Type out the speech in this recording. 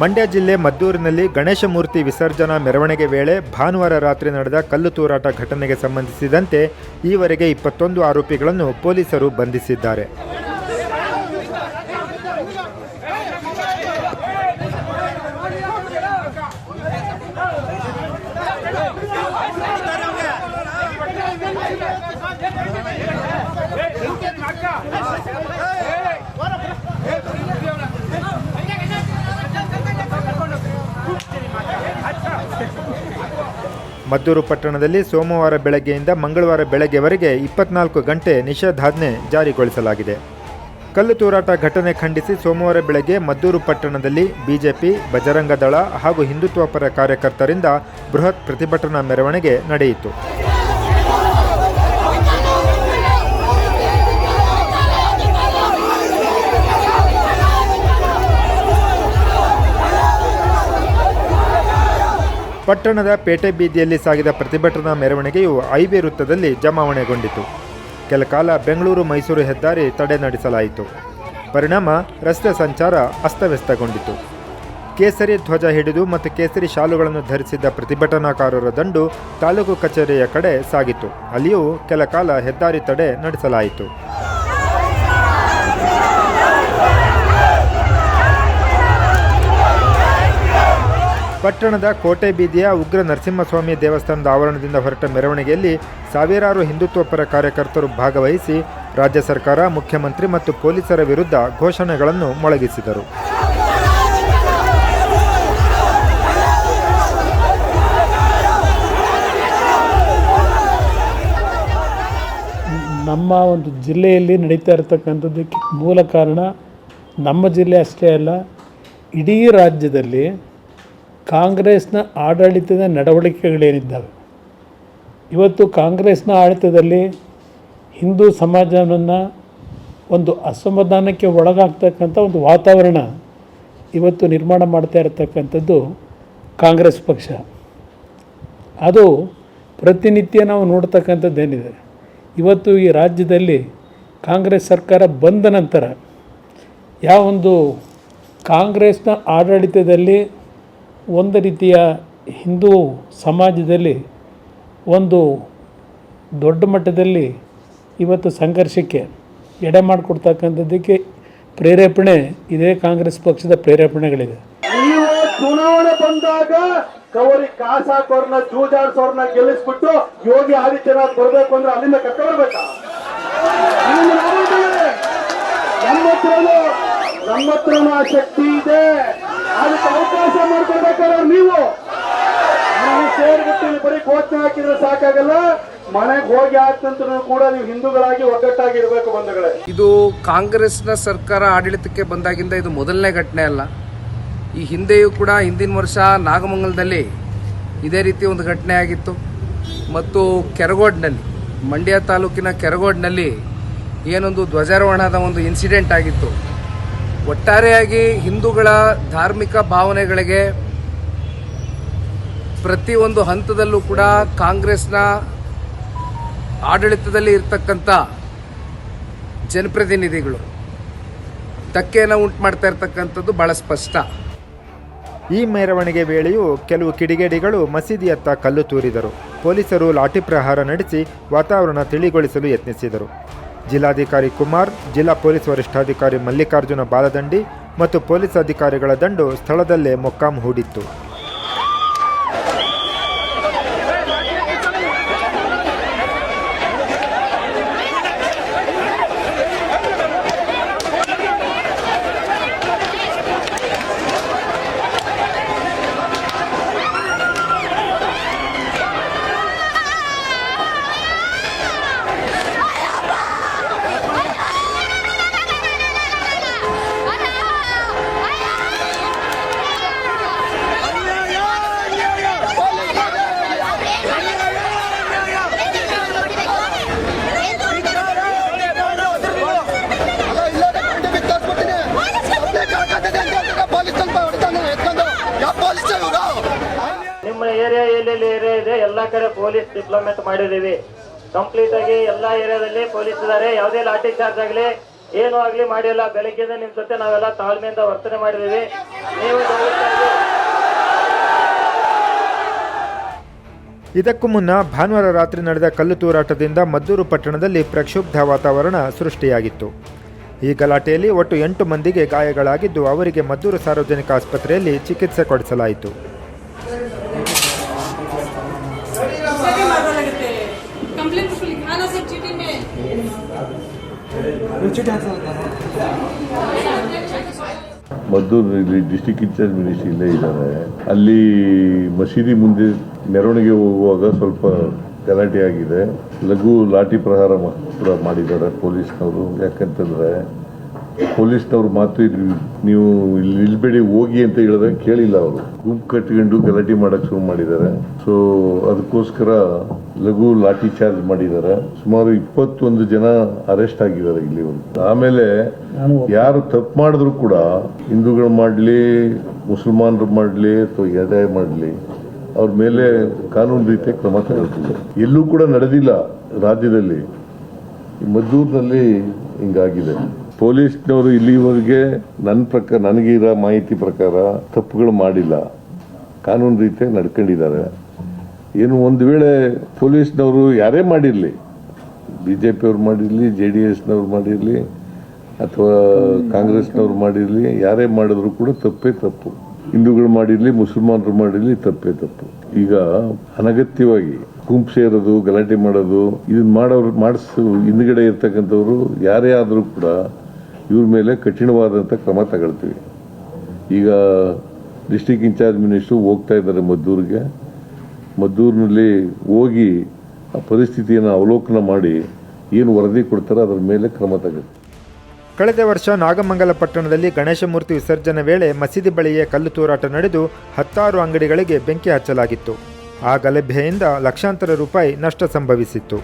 ಮಂಡ್ಯ ಜಿಲ್ಲೆ ಮದ್ದೂರಿನಲ್ಲಿ ಗಣೇಶ ಮೂರ್ತಿ ವಿಸರ್ಜನಾ ಮೆರವಣಿಗೆ ವೇಳೆ ಭಾನುವಾರ ರಾತ್ರಿ ನಡೆದ ಕಲ್ಲು ತೂರಾಟ ಘಟನೆಗೆ ಸಂಬಂಧಿಸಿದಂತೆ ಈವರೆಗೆ ಇಪ್ಪತ್ತೊಂದು ಆರೋಪಿಗಳನ್ನು ಪೊಲೀಸರು ಬಂಧಿಸಿದ್ದಾರೆ. ಮದ್ದೂರು ಪಟ್ಟಣದಲ್ಲಿ ಸೋಮವಾರ ಬೆಳಗ್ಗೆಯಿಂದ ಮಂಗಳವಾರ ಬೆಳಗ್ಗೆವರೆಗೆ ಇಪ್ಪತ್ನಾಲ್ಕು ಗಂಟೆ ನಿಷೇಧಾಜ್ಞೆ ಜಾರಿಗೊಳಿಸಲಾಗಿದೆ. ಕಲ್ಲು ತೂರಾಟ ಘಟನೆ ಖಂಡಿಸಿ ಸೋಮವಾರ ಬೆಳಗ್ಗೆ ಮದ್ದೂರು ಪಟ್ಟಣದಲ್ಲಿ ಬಿಜೆಪಿ, ಬಜರಂಗ ದಳ ಹಾಗೂ ಹಿಂದುತ್ವ ಪರ ಕಾರ್ಯಕರ್ತರಿಂದ ಬೃಹತ್ ಪ್ರತಿಭಟನಾ ಮೆರವಣಿಗೆ ನಡೆಯಿತು. ಪಟ್ಟಣದ ಪೇಟೆ ಬೀದಿಯಲ್ಲಿ ಸಾಗಿದ ಪ್ರತಿಭಟನಾ ಮೆರವಣಿಗೆಯು ಐವೇ ವೃತ್ತದಲ್ಲಿ ಜಮಾವಣೆಗೊಂಡಿತು. ಕೆಲಕಾಲ ಬೆಂಗಳೂರು ಮೈಸೂರು ಹೆದ್ದಾರಿ ತಡೆ ನಡೆಸಲಾಯಿತು. ಪರಿಣಾಮ ರಸ್ತೆ ಸಂಚಾರ ಅಸ್ತವ್ಯಸ್ತಗೊಂಡಿತು. ಕೇಸರಿ ಧ್ವಜ ಹಿಡಿದು ಮತ್ತು ಕೇಸರಿ ಶಾಲುಗಳನ್ನು ಧರಿಸಿದ್ದ ಪ್ರತಿಭಟನಾಕಾರರ ದಂಡು ತಾಲೂಕು ಕಚೇರಿಯ ಕಡೆ ಸಾಗಿತು. ಅಲ್ಲಿಯೂ ಕೆಲಕಾಲ ಹೆದ್ದಾರಿ ತಡೆ ನಡೆಸಲಾಯಿತು. ಪಟ್ಟಣದ ಕೋಟೆ ಬೀದಿಯ ಉಗ್ರ ನರಸಿಂಹಸ್ವಾಮಿ ದೇವಸ್ಥಾನದ ಆವರಣದಿಂದ ಹೊರಟ ಮೆರವಣಿಗೆಯಲ್ಲಿ ಸಾವಿರಾರು ಹಿಂದುತ್ವ ಪರ ಕಾರ್ಯಕರ್ತರು ಭಾಗವಹಿಸಿ ರಾಜ್ಯ ಸರ್ಕಾರ, ಮುಖ್ಯಮಂತ್ರಿ ಮತ್ತು ಪೊಲೀಸರ ವಿರುದ್ಧ ಘೋಷಣೆಗಳನ್ನು ಮೊಳಗಿಸಿದರು. ನಮ್ಮ ಒಂದು ಜಿಲ್ಲೆಯಲ್ಲಿ ನಡೀತಾ ಇರತಕ್ಕಂಥದ್ದಕ್ಕೆ ಮೂಲ ಕಾರಣ ನಮ್ಮ ಜಿಲ್ಲೆ ಅಷ್ಟೇ ಅಲ್ಲ, ಇಡೀ ರಾಜ್ಯದಲ್ಲಿ ಕಾಂಗ್ರೆಸ್ನ ಆಡಳಿತದ ನಡವಳಿಕೆಗಳೇನಿದ್ದಾವೆ? ಇವತ್ತು ಕಾಂಗ್ರೆಸ್ನ ಆಡಳಿತದಲ್ಲಿ ಹಿಂದೂ ಸಮಾಜವನ್ನು ಒಂದು ಅಸಮಾಧಾನಕ್ಕೆ ಒಳಗಾಗ್ತಕ್ಕಂಥ ಒಂದು ವಾತಾವರಣ ಇವತ್ತು ನಿರ್ಮಾಣ ಮಾಡ್ತಾ ಇರತಕ್ಕಂಥದ್ದು ಕಾಂಗ್ರೆಸ್ ಪಕ್ಷ. ಅದು ಪ್ರತಿನಿತ್ಯ ನಾವು ನೋಡ್ತಕ್ಕಂಥದ್ದೇನಿದೆ? ಇವತ್ತು ಈ ರಾಜ್ಯದಲ್ಲಿ ಕಾಂಗ್ರೆಸ್ ಸರ್ಕಾರ ಬಂದ ನಂತರ, ಯಾವೊಂದು ಕಾಂಗ್ರೆಸ್ನ ಆಡಳಿತದಲ್ಲಿ ಒಂದು ರೀತಿಯ ಹಿಂದೂ ಸಮಾಜದಲ್ಲಿ ಒಂದು ದೊಡ್ಡ ಮಟ್ಟದಲ್ಲಿ ಇವತ್ತು ಸಂಘರ್ಷಕ್ಕೆ ಎಡೆ ಮಾಡಿಕೊಡ್ತಕ್ಕಂಥದ್ದಕ್ಕೆ ಪ್ರೇರೇಪಣೆ, ಇದೇ ಕಾಂಗ್ರೆಸ್ ಪಕ್ಷದ ಪ್ರೇರೇಪಣೆಗಳಿದೆ. ನೀವು ಚುನಾವಣೆ ಬಂದಾಗ ಕವರಿ ಕಾಸಾಕೋರ್ನ ಜೂಜಾಡ್ಸೋರ್ನ ಗೆಲ್ಲಿಸ್ಬಿಟ್ಟು ಯೋಗಿ ಆದಿತ್ಯನಾಥ್ ಬರಬೇಕು ಅಂದ್ರೆ ಅಲ್ಲಿಂದ ಕರ್ಕ ಬರ್ಬೇಕಾ ನಿಮ್ಮ ನಾವಿದ್ದೇವೆ. ನಮ್ಮ ಹತ್ರನೂ ನಮ್ಮ ಹತ್ರನೂ ಆ ಶಕ್ತಿ ಇದೆ. ಅದಕ್ಕೆ ಅವಕಾಶ ಮಾಡ್ಕೊಡ್ಬೇಕಾದ್ರೆ ನೀವು. ನೀವು ಸೇರ್ಬಿಟ್ಟು ಬರೀ ಕೋಚ್ ಹಾಕಿದ್ರೆ ಸಾಕಾಗಲ್ಲ. ಮನೆಗೆ ಹೋಗಿ ನಂತರ ಕೂಡ ನೀವು ಹಿಂದೂಗಳಾಗಿ ಬಂಧುಗಳೇ. ಇದು ಕಾಂಗ್ರೆಸ್ನ ಸರ್ಕಾರ ಆಡಳಿತಕ್ಕೆ ಬಂದಾಗಿಂದ ಇದು ಮೊದಲನೇ ಘಟನೆ ಅಲ್ಲ. ಈ ಹಿಂದೆಯೂ ಕೂಡ ಹಿಂದಿನ ವರ್ಷ ನಾಗಮಂಗಲದಲ್ಲಿ ಇದೇ ರೀತಿ ಒಂದು ಘಟನೆ ಆಗಿತ್ತು. ಮತ್ತು ಕೆರಗೋಡ್ನಲ್ಲಿ, ಮಂಡ್ಯ ತಾಲೂಕಿನ ಕೆರಗೋಡ್ನಲ್ಲಿ ಏನೊಂದು ಧ್ವಜಾರೋಹಣದ ಒಂದು ಇನ್ಸಿಡೆಂಟ್ ಆಗಿತ್ತು. ಒಟ್ಟಾರೆಯಾಗಿ ಹಿಂದೂಗಳ ಧಾರ್ಮಿಕ ಭಾವನೆಗಳಿಗೆ ಪ್ರತಿಯೊಂದು ಹಂತದಲ್ಲೂ ಕೂಡ ಕಾಂಗ್ರೆಸ್ನ ಆಡಳಿತದಲ್ಲಿ ಇರತಕ್ಕಂಥ ಜನಪ್ರತಿನಿಧಿಗಳು ಧಕ್ಕೆಯನ್ನು ಉಂಟು ಮಾಡ್ತಾ ಇರ್ತಕ್ಕಂಥದ್ದು ಬಹಳ ಸ್ಪಷ್ಟ. ಈ ಮೆರವಣಿಗೆ ವೇಳೆಯೂ ಕೆಲವು ಕಿಡಿಗೇಡಿಗಳು ಮಸೀದಿಯತ್ತ ಕಲ್ಲು ತೂರಿದರು. ಪೊಲೀಸರು ಲಾಠಿ ಪ್ರಹಾರ ನಡೆಸಿ ವಾತಾವರಣ ತಿಳಿಗೊಳಿಸಲು ಯತ್ನಿಸಿದರು. ಜಿಲ್ಲಾಧಿಕಾರಿ ಕುಮಾರ್ ಜಿಲ್ಲಾ ಪೊಲೀಸ್ ವರಿಷ್ಠಾಧಿಕಾರಿ ಮಲ್ಲಿಕಾರ್ಜುನ ಬಾಲದಂಡಿ ಮತ್ತು ಪೊಲೀಸ್ ಅಧಿಕಾರಿಗಳ ದಂಡು ಸ್ಥಳದಲ್ಲೇ ಮೊಕ್ಕಾಂ ಹೂಡಿತ್ತು. ಏರಿಯಾ ಎಲ್ಲೆಲ್ಲಿ ಏರಿಯಾ ಇದೆ. ಎಲ್ಲ ಕಡೆ ಪೊಲೀಸ್ ಡಿಪ್ಲೊಮೆಂಟ್ ಮಾಡಿದೀವಿ ಕಂಪ್ಲೀಟ್ ಆಗಿ ಎಲ್ಲಾ ಏರಿಯಾದಲ್ಲಿ ಪೊಲೀಸ್ ಇದಾರೆ. ಯಾವುದೇ ಲಾಠಿ ಚಾರ್ಜ್ ಆಗಲಿ, ಏನು ಆಗ್ಲಿ ಮಾಡಿಲ್ಲ. ಬೆಳಗ್ಗೆಯಿಂದ ನಿಮ್ ಜೊತೆ ನಾವೆಲ್ಲ ತಾಳ್ಮೆಯಿಂದ ವರ್ತನೆ ಮಾಡಿದೀವಿ ನೀವು ಇದಕ್ಕೂ ಮುನ್ನ ಭಾನುವಾರ ರಾತ್ರಿ ನಡೆದ ಕಲ್ಲು ತೂರಾಟದಿಂದ ಮದ್ದೂರು ಪಟ್ಟಣದಲ್ಲಿ ಪ್ರಕ್ಷುಬ್ಧ ವಾತಾವರಣ ಸೃಷ್ಟಿಯಾಗಿತ್ತು. ಈ ಗಲಾಟೆಯಲ್ಲಿ ಒಟ್ಟು ಎಂಟು ಮಂದಿಗೆ ಗಾಯಗಳಾಗಿದ್ದು, ಅವರಿಗೆ ಮದ್ದೂರು ಸಾರ್ವಜನಿಕ ಆಸ್ಪತ್ರೆಯಲ್ಲಿ ಚಿಕಿತ್ಸೆ ಕೊಡಿಸಲಾಯಿತು. ಮದ್ದೂರು ಇಲ್ಲಿ ಡಿಸ್ಟಿಕ್ ಇನ್ಚಾರ್ಜ್ ಮಿನಿಸ್ಟ್ರಿ ಇಲ್ಲೇ ಇದ್ದಾರೆ. ಅಲ್ಲಿ ಮಸೀದಿ ಮುಂದೆ ಮೆರವಣಿಗೆ ಹೋಗುವಾಗ ಸ್ವಲ್ಪ ಗಲಾಟೆ ಆಗಿದೆ ಲಘು ಲಾಠಿ ಪ್ರಹಾರ ಕೂಡ ಮಾಡಿದ್ದಾರೆ ಪೊಲೀಸ್ನವರು. ಯಾಕಂತಂದ್ರೆ ಪೊಲೀಸ್ನವ್ರ ಮಾತು ನೀವು ಇಲ್ಲಿ ನಿಲ್ಬೇಡಿ ಹೋಗಿ ಅಂತ ಹೇಳಿದಾಗ ಕೇಳಿಲ್ಲ ಅವರು. ಗುಂಪು ಕಟ್ಕೊಂಡು ಗಲಾಟೆ ಮಾಡಕ್ ಶುರು ಮಾಡಿದ್ದಾರೆ. ಸೊ ಅದಕ್ಕೋಸ್ಕರ ಲಘು ಲಾಠಿ ಚಾರ್ಜ್ ಮಾಡಿದ್ದಾರೆ. ಸುಮಾರು ಇಪ್ಪತ್ತೊಂದು ಜನ ಅರೆಸ್ಟ್ ಆಗಿದ್ದಾರೆ ಇಲ್ಲಿ ಒಂದು. ಆಮೇಲೆ ಯಾರು ತಪ್ಪು ಮಾಡಿದ್ರು ಕೂಡ ಹಿಂದೂಗಳು ಮಾಡಲಿ ಮುಸಲ್ಮಾನರು ಮಾಡಲಿ ಅಥವಾ ಎದಾಯ ಮಾಡಲಿ ಅವ್ರ ಮೇಲೆ ಕಾನೂನು ರೀತಿಯ ಕ್ರಮ ತಗೊಳ್ತೀವಿ ಎಲ್ಲೂ ಕೂಡ ನಡೆದಿಲ್ಲ ರಾಜ್ಯದಲ್ಲಿ. ಈ ಮದ್ದೂರಿನಲ್ಲಿ ಹಿಂಗಾಗಿದೆ. ಪೊಲೀಸ್ನವರು ಇಲ್ಲಿವರೆಗೆ ನನ್ನ ಪ್ರಕಾರ ನನಗಿರೋ ಮಾಹಿತಿ ಪ್ರಕಾರ ತಪ್ಪುಗಳು ಮಾಡಿಲ್ಲ. ಕಾನೂನು ರೀತಿಯಾಗಿ ನಡ್ಕೊಂಡಿದ್ದಾರೆ. ಏನು ಒಂದು ವೇಳೆ ಪೊಲೀಸ್ನವರು ಯಾರೇ ಮಾಡಿರಲಿ ಬಿ ಜೆ ಪಿಯವ್ರು ಮಾಡಿರಲಿ, ಜೆ ಡಿ ಎಸ್ನವ್ರು ಮಾಡಿರಲಿ, ಅಥವಾ ಕಾಂಗ್ರೆಸ್ನವ್ರು ಮಾಡಿರಲಿ, ಯಾರೇ ಮಾಡಿದ್ರು ಕೂಡ ತಪ್ಪೇ ತಪ್ಪು. ಹಿಂದೂಗಳು ಮಾಡಿರಲಿ, ಮುಸಲ್ಮಾನರು ಮಾಡಿರಲಿ ತಪ್ಪೇ ತಪ್ಪು. ಈಗ ಅನಗತ್ಯವಾಗಿ ಗುಂಪು ಸೇರೋದು, ಗಲಾಟೆ ಮಾಡೋದು ಇದನ್ನ ಮಾಡೋರು, ಮಾಡಿಸ್, ಹಿಂದ್ಗಡೆ ಇರ್ತಕ್ಕಂಥವ್ರು ಯಾರೇ ಆದರೂ ಕೂಡ ಇವ್ರ ಮೇಲೆ ಕಠಿಣವಾದಂಥ ಕ್ರಮ ತಗೊಳ್ತೀವಿ. ಈಗ ಡಿಸ್ಟಿಕ್ ಇನ್ಚಾರ್ಜ್ ಮಿನಿಸ್ಟ್ರು ಹೋಗ್ತಾ ಇದ್ದಾರೆ ಮದ್ದೂರಿಗೆ. ಮದ್ದೂರಿನಲ್ಲಿ ಹೋಗಿ ಆ ಪರಿಸ್ಥಿತಿಯನ್ನು ಅವಲೋಕನ ಮಾಡಿ ಏನು ವರದಿ ಕೊಡ್ತಾರೋ ಅದರ ಮೇಲೆ ಕ್ರಮ ತಗೊಳ್ತೀವಿ. ಕಳೆದ ವರ್ಷ ನಾಗಮಂಗಲ ಪಟ್ಟಣದಲ್ಲಿ ಗಣೇಶ ಮೂರ್ತಿ ವಿಸರ್ಜನೆ ವೇಳೆ ಮಸೀದಿ ಬಳಿಯೇ ಕಲ್ಲು ತೂರಾಟ ನಡೆದು ಹತ್ತಾರು ಅಂಗಡಿಗಳಿಗೆ ಬೆಂಕಿ ಹಚ್ಚಲಾಗಿತ್ತು. ಆ ಗಲಭೆಯಿಂದ ಲಕ್ಷಾಂತರ ರೂಪಾಯಿ ನಷ್ಟ ಸಂಭವಿಸಿತ್ತು.